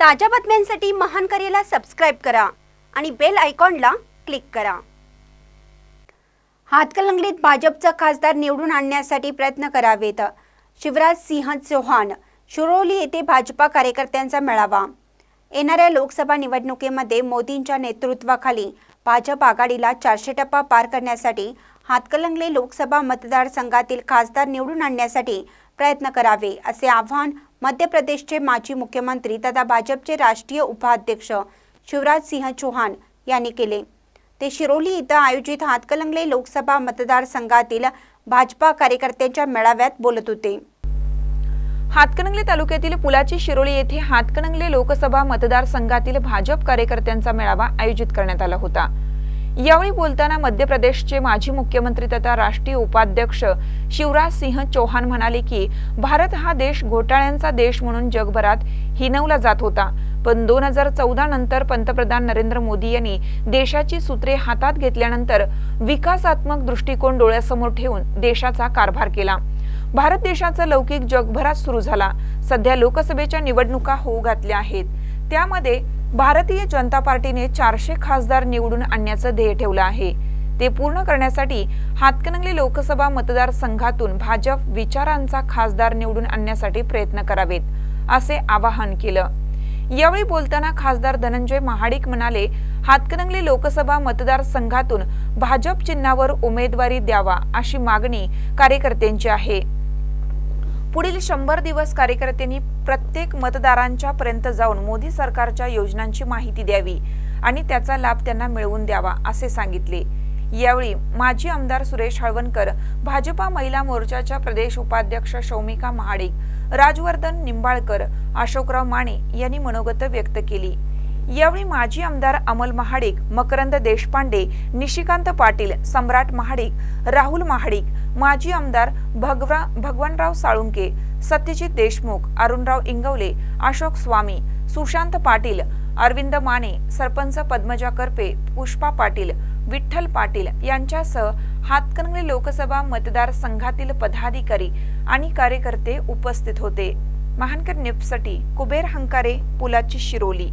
ताज्या बातम्यांसाठी महान करेला सबस्क्राईब करा आणि बेल आयकॉनला क्लिक करा. हातकलंगलीत भाजपचा खासदार निवडून आणण्यासाठी प्रयत्न करावेत. शिवराज सिंह चौहान शिरोली येथे भाजपा कार्यकर्त्यांचा मेळावा. येणाऱ्या लोकसभा निवडणुकीमध्ये मोदींच्या नेतृत्वाखाली भाजप आघाडीला चारशे टप्पा पार करण्यासाठी हातकलंगले लोकसभा मतदारसंघातील खासदार निवडून आणण्यासाठी प्रयत्न करावे असे आवाहन मध्य प्रदेशचे माजी मुख्यमंत्री तथा भाजपचे राष्ट्रीय उपाध्यक्ष शिवराज सिंह चौहान यांनी केले. ते शिरोली इथं आयोजित हातकलंगले लोकसभा मतदारसंघातील भाजपा कार्यकर्त्यांच्या मेळाव्यात बोलत होते. हातकणंगले तालुक्यातील पुलाची शिरोळी येथे हातकणंगले लोकसभा मतदारसंघातील भाजप कार्यकर्त्यांचा मेळावा आयोजित करण्यात आला होता. यावेळी बोलताना मध्य प्रदेशचे माजी मुख्यमंत्री तथा राष्ट्रीय उपाध्यक्ष शिवराज सिंह चौहान म्हणाले की भारत हा देश घोटाळ्यांचा देश म्हणून जगभरात हिनवला जात होता. पण दोन हजार चौदा नंतर पंतप्रधान नरेंद्र मोदी यांनी देशाची सूत्रे हातात घेतल्यानंतर विकासात्मक दृष्टिकोन डोळ्यासमोर ठेवून देशाचा कारभार केला. भारत देशाचा लौकिक जगभरात सुरू झाला. सध्या लोकसभेच्या निवडणुका होऊ घातल्या आहेत. त्यामध्ये भारतीय जनता पार्टीने चारशे खासदार निवडून आणण्याचं ध्येय ठेवलं आहे. ते पूर्ण करण्यासाठी हातकणंगले लोकसभा मतदारसंघातून भाजप विचारांचा खासदार निवडून आणण्यासाठी प्रयत्न करावेत असे आवाहन केलं. यावेळी बोलताना खासदार धनंजय महाडिक म्हणाले हातकणंगले लोकसभा मतदारसंघातून भाजप चिन्हावर उमेदवारी द्यावा अशी मागणी कार्यकर्त्यांची आहे. पुढील शंभर दिवस कार्यकर्त्यांनी प्रत्येक मतदारांच्या पर्यंत जाऊन मोदी सरकारच्या योजनांची माहिती द्यावी आणि त्याचा लाभ त्यांना मिळवून द्यावा असे सांगितले. यावेळी माजी आमदार सुरेश हळवणकर भाजपा महिला मोर्चाच्या प्रदेश उपाध्यक्ष शौमिका महाडिक राजवर्धन निंबाळकर अशोकराव माने यांनी मनोगत व्यक्त केली. यावेळी माजी आमदार अमल महाडिक मकरंद देशपांडे निशिकांत पाटील सम्राट महाडिक राहुल महाडिक माजी आमदार भगवा भगवानराव साळुंके सत्यजित देशमुख अरुणराव इंगवले अशोक स्वामी सुशांत पाटील अरविंद माने सरपंच पद्मजा करपे पुष्पा पाटील विठ्ठल पाटील यांच्यासह हातकणंगले लोकसभा मतदारसंघातील पदाधिकारी आणि कार्यकर्ते उपस्थित होते. महानकर न्यूजसाठी कुबेर हंकारे पुलाची शिरोली.